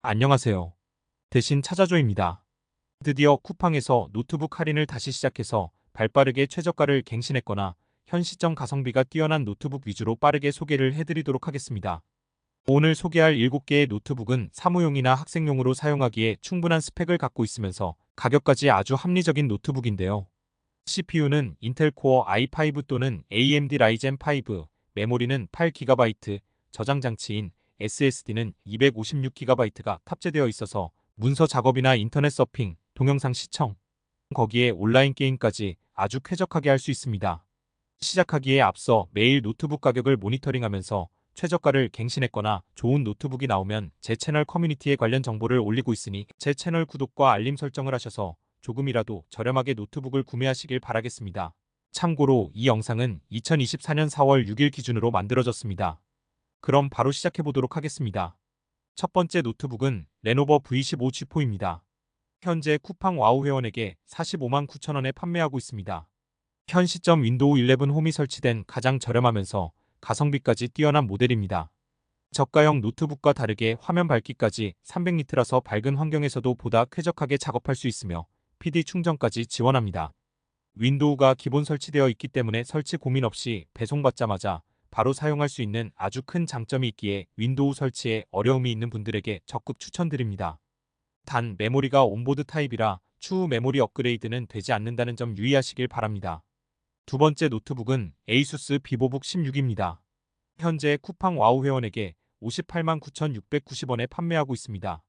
안녕하세요. 대신 찾아줘입니다. 드디어 쿠팡에서 노트북 할인을 다시 시작해서 발빠르게 최저가를 갱신했거나 현 시점 가성비가 뛰어난 노트북 위주로 빠르게 소개를 해드리도록 하겠습니다. 오늘 소개할 7개의 노트북은 사무용이나 학생용으로 사용하기에 충분한 스펙을 갖고 있으면서 가격까지 아주 합리적인 노트북인데요. CPU는 인텔 코어 i5 또는 AMD 라이젠 5, 메모리는 8GB, 저장 장치인 SSD는 256GB가 탑재되어 있어서 문서 작업이나 인터넷 서핑, 동영상 시청, 거기에 온라인 게임까지 아주 쾌적하게 할 수 있습니다. 시작하기에 앞서 매일 노트북 가격을 모니터링하면서 최저가를 갱신했거나 좋은 노트북이 나오면 제 채널 커뮤니티에 관련 정보를 올리고 있으니 제 채널 구독과 알림 설정을 하셔서 조금이라도 저렴하게 노트북을 구매하시길 바라겠습니다. 참고로 이 영상은 2024년 4월 6일 기준으로 만들어졌습니다. 그럼 바로 시작해 보도록 하겠습니다. 첫 번째 노트북은 레노버 V15 G4입니다. 현재 쿠팡 와우 회원에게 45만 9천원에 판매하고 있습니다. 현 시점 윈도우 11 홈이 설치된 가장 저렴하면서 가성비까지 뛰어난 모델입니다. 저가형 노트북과 다르게 화면 밝기까지 300니트라서 밝은 환경에서도 보다 쾌적하게 작업할 수 있으며 PD 충전까지 지원합니다. 윈도우가 기본 설치되어 있기 때문에 설치 고민 없이 배송받자마자 바로 사용할 수 있는 아주 큰 장점이 있기에 윈도우 설치에 어려움이 있는 분들에게 적극 추천드립니다. 단 메모리가 온보드 타입이라 추후 메모리 업그레이드는 되지 않는다는 점 유의하시길 바랍니다. 두 번째 노트북은 에이수스 비보북 16입니다. 현재 쿠팡 와우 회원에게 58만 9,690원에 판매하고 있습니다.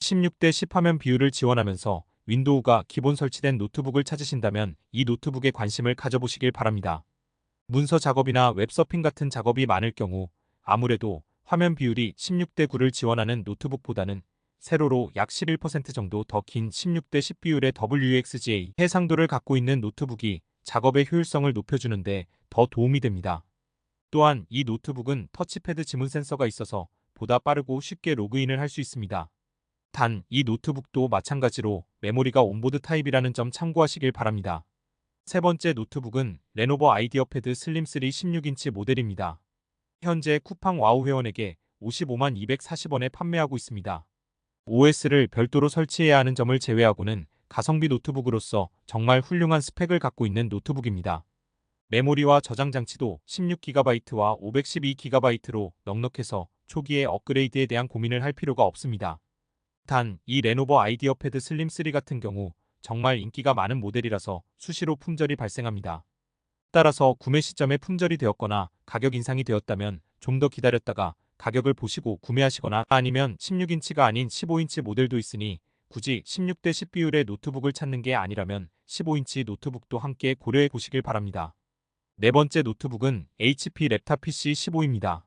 16대 10 화면 비율을 지원하면서 윈도우가 기본 설치된 노트북을 찾으신다면 이 노트북에 관심을 가져보시길 바랍니다. 문서 작업이나 웹서핑 같은 작업이 많을 경우 아무래도 화면 비율이 16대 9를 지원하는 노트북보다는 세로로 약 11% 정도 더 긴 16대 10 비율의 WXGA 해상도를 갖고 있는 노트북이 작업의 효율성을 높여주는데 더 도움이 됩니다. 또한 이 노트북은 터치패드 지문 센서가 있어서 보다 빠르고 쉽게 로그인을 할 수 있습니다. 단, 이 노트북도 마찬가지로 메모리가 온보드 타입이라는 점 참고하시길 바랍니다. 세 번째 노트북은 레노버 아이디어 패드 슬림 3 16인치 모델입니다. 현재 쿠팡 와우 회원에게 55만 240원에 판매하고 있습니다. OS를 별도로 설치해야 하는 점을 제외하고는 가성비 노트북으로서 정말 훌륭한 스펙을 갖고 있는 노트북입니다. 메모리와 저장 장치도 16GB와 512GB로 넉넉해서 초기에 업그레이드에 대한 고민을 할 필요가 없습니다. 단, 이 레노버 아이디어 패드 슬림 3 같은 경우 정말 인기가 많은 모델이라서 수시로 품절이 발생합니다. 따라서 구매 시점에 품절이 되었거나 가격 인상이 되었다면 좀 더 기다렸다가 가격을 보시고 구매하시거나 아니면 16인치가 아닌 15인치 모델도 있으니 굳이 16대 10 비율의 노트북을 찾는 게 아니라면 15인치 노트북도 함께 고려해 보시길 바랍니다. 네 번째 노트북은 HP 랩탑 PC 15입니다.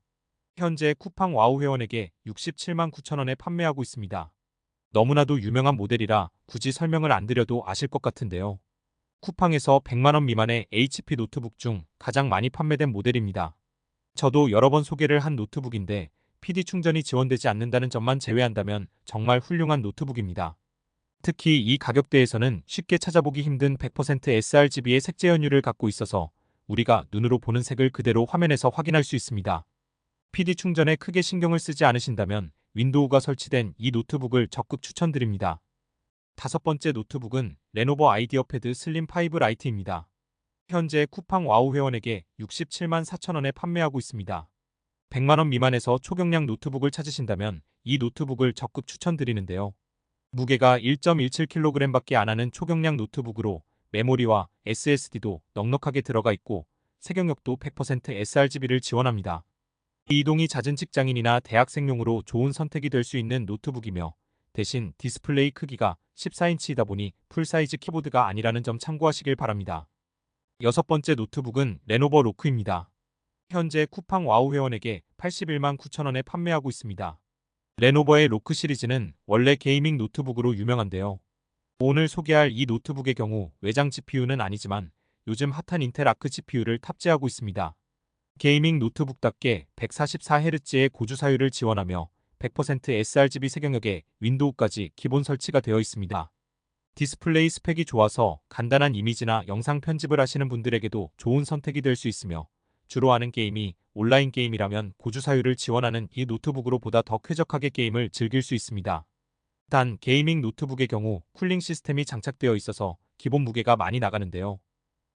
현재 쿠팡 와우 회원에게 67만 9천원에 판매하고 있습니다. 너무나도 유명한 모델이라 굳이 설명을 안 드려도 아실 것 같은데요. 쿠팡에서 100만원 미만의 HP 노트북 중 가장 많이 판매된 모델입니다. 저도 여러 번 소개를 한 노트북인데 PD 충전이 지원되지 않는다는 점만 제외한다면 정말 훌륭한 노트북입니다. 특히 이 가격대에서는 쉽게 찾아보기 힘든 100% sRGB의 색재 연율을 갖고 있어서 우리가 눈으로 보는 색을 그대로 화면에서 확인할 수 있습니다. PD 충전에 크게 신경을 쓰지 않으신다면 윈도우가 설치된 이 노트북을 적극 추천드립니다. 다섯 번째 노트북은 레노버 아이디어 패드 슬림 5 라이트입니다. 현재 쿠팡 와우 회원에게 67만 4천원에 판매하고 있습니다. 100만원 미만에서 초경량 노트북을 찾으신다면 이 노트북을 적극 추천드리는데요. 무게가 1.17kg 밖에 안 하는 초경량 노트북으로 메모리와 SSD도 넉넉하게 들어가 있고 색영역도 100% sRGB를 지원합니다. 이동이 잦은 직장인이나 대학생용으로 좋은 선택이 될 수 있는 노트북이며 대신 디스플레이 크기가 14인치이다 보니 풀사이즈 키보드가 아니라는 점 참고하시길 바랍니다. 여섯 번째 노트북은 레노버 로크입니다. 현재 쿠팡 와우 회원에게 81만 9천원에 판매하고 있습니다. 레노버의 로크 시리즈는 원래 게이밍 노트북으로 유명한데요. 오늘 소개할 이 노트북의 경우 외장 GPU는 아니지만 요즘 핫한 인텔 아크 GPU를 탑재하고 있습니다. 게이밍 노트북답게 144Hz의 고주 사율을 지원하며 100% sRGB 색영역에 윈도우까지 기본 설치가 되어 있습니다. 디스플레이 스펙이 좋아서 간단한 이미지나 영상 편집을 하시는 분들에게도 좋은 선택이 될 수 있으며 주로 하는 게임이 온라인 게임이라면 고주 사율을 지원하는 이 노트북으로 보다 더 쾌적하게 게임을 즐길 수 있습니다. 단 게이밍 노트북의 경우 쿨링 시스템이 장착되어 있어서 기본 무게가 많이 나가는데요.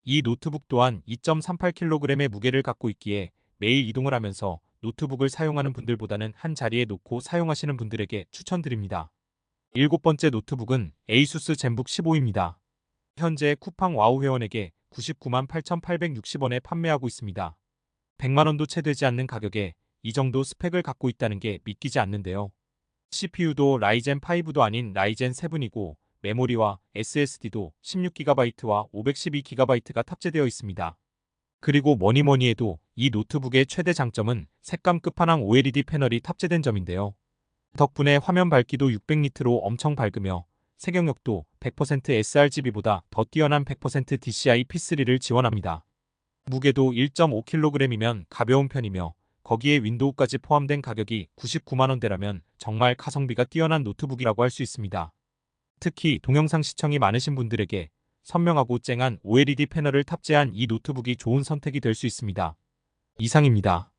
이 노트북 또한 2.38kg의 무게를 갖고 있기에 매일 이동을 하면서 노트북을 사용하는 분들보다는 한 자리에 놓고 사용하시는 분들에게 추천드립니다. 일곱 번째 노트북은 에이수스 젠북 15입니다. 현재 쿠팡 와우 회원에게 99만 8,860원에 판매하고 있습니다. 100만원도 채 되지 않는 가격에 이 정도 스펙을 갖고 있다는 게 믿기지 않는데요. CPU도 라이젠 5도 아닌 라이젠 7이고 메모리와 SSD도 16GB와 512GB가 탑재되어 있습니다. 그리고 뭐니뭐니 해도 이 노트북의 최대 장점은 색감 끝판왕 OLED 패널이 탑재된 점인데요. 덕분에 화면 밝기도 600니트로 엄청 밝으며 색영역도 100% sRGB보다 더 뛰어난 100% DCI P3를 지원합니다. 무게도 1.5kg이면 가벼운 편이며 거기에 윈도우까지 포함된 가격이 99만원대라면 정말 가성비가 뛰어난 노트북이라고 할 수 있습니다. 특히 동영상 시청이 많으신 분들에게 선명하고 쨍한 OLED 패널을 탑재한 이 노트북이 좋은 선택이 될 수 있습니다. 이상입니다.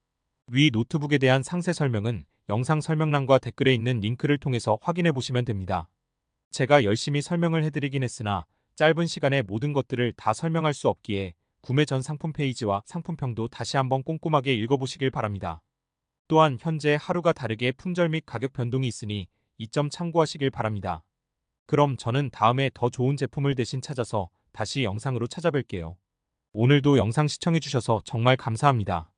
위 노트북에 대한 상세 설명은 영상 설명란과 댓글에 있는 링크를 통해서 확인해 보시면 됩니다. 제가 열심히 설명을 해드리긴 했으나 짧은 시간에 모든 것들을 다 설명할 수 없기에 구매 전 상품 페이지와 상품평도 다시 한번 꼼꼼하게 읽어보시길 바랍니다. 또한 현재 하루가 다르게 품절 및 가격 변동이 있으니 이 점 참고하시길 바랍니다. 그럼 저는 다음에 더 좋은 제품을 대신 찾아서 다시 영상으로 찾아뵐게요. 오늘도 영상 시청해주셔서 정말 감사합니다.